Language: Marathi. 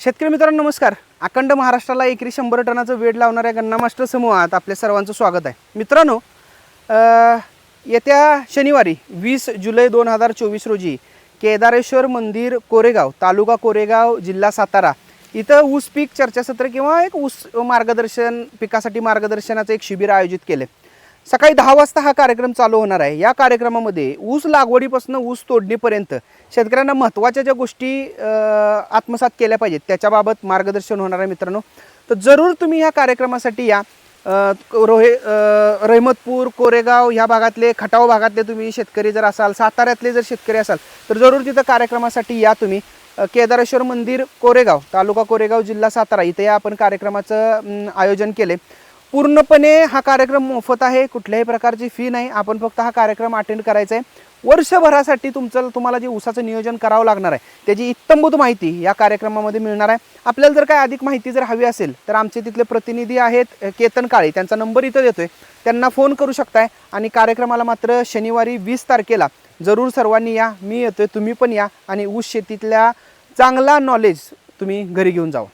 शेतकरी मित्रांनो नमस्कार. अखंड महाराष्ट्राला एकरी शंभर टनाचं वेड लावणाऱ्या गन्ना मास्टर समूहात आपल्या सर्वांचं स्वागत आहे. मित्रांनो येत्या शनिवारी वीस जुलै दोन हजार चोवीस रोजी केदारेश्वर मंदिर कोरेगाव तालुका कोरेगाव जिल्हा सातारा इथं ऊस पीक चर्चासत्र किंवा एक ऊस मार्गदर्शन पिकासाठी मार्गदर्शनाचं एक शिबिर आयोजित केलं. सकाळी दहा वाजता हा कार्यक्रम चालू होणार आहे. या कार्यक्रमामध्ये ऊस लागवडीपासून ऊस तोडणीपर्यंत शेतकऱ्यांना महत्त्वाच्या ज्या गोष्टी आत्मसात केल्या पाहिजेत त्याच्याबाबत मार्गदर्शन होणार आहे मित्रांनो. तर जरूर तुम्ही ह्या कार्यक्रमासाठी या. रोहे रहमतपूर कोरेगाव ह्या भागातले खटाव भागातले तुम्ही शेतकरी जर असाल साताऱ्यातले जर शेतकरी असाल तर जरूर तिथं कार्यक्रमासाठी या तुम्ही. केदारेश्वर मंदिर कोरेगाव तालुका कोरेगाव जिल्हा सातारा इथे या आपण कार्यक्रमाचं आयोजन केले. पूर्णपणे हा कार्यक्रम मोफत आहे कुठल्याही प्रकारची फी नाही. आपण फक्त हा कार्यक्रम अटेंड करायचा आहे. वर्षभरासाठी तुमचं तुम्हाला जे ऊसाचं नियोजन करावं लागणार आहे त्याची इत्तमभूत माहिती या कार्यक्रमामध्ये मिळणार आहे. आपल्याला जर काय अधिक माहिती जर हवी असेल तर आमचे तिथले प्रतिनिधी आहेत केतन काळे. त्यांचा नंबर इथं देतोय. त्यांना फोन करू शकताय. आणि कार्यक्रमाला मात्र शनिवारी वीस तारखेला जरूर सर्वांनी या. मी येतोय तुम्ही पण या. आणि ऊस शेतीतल्या चांगला नॉलेज तुम्ही घरी घेऊन जावं.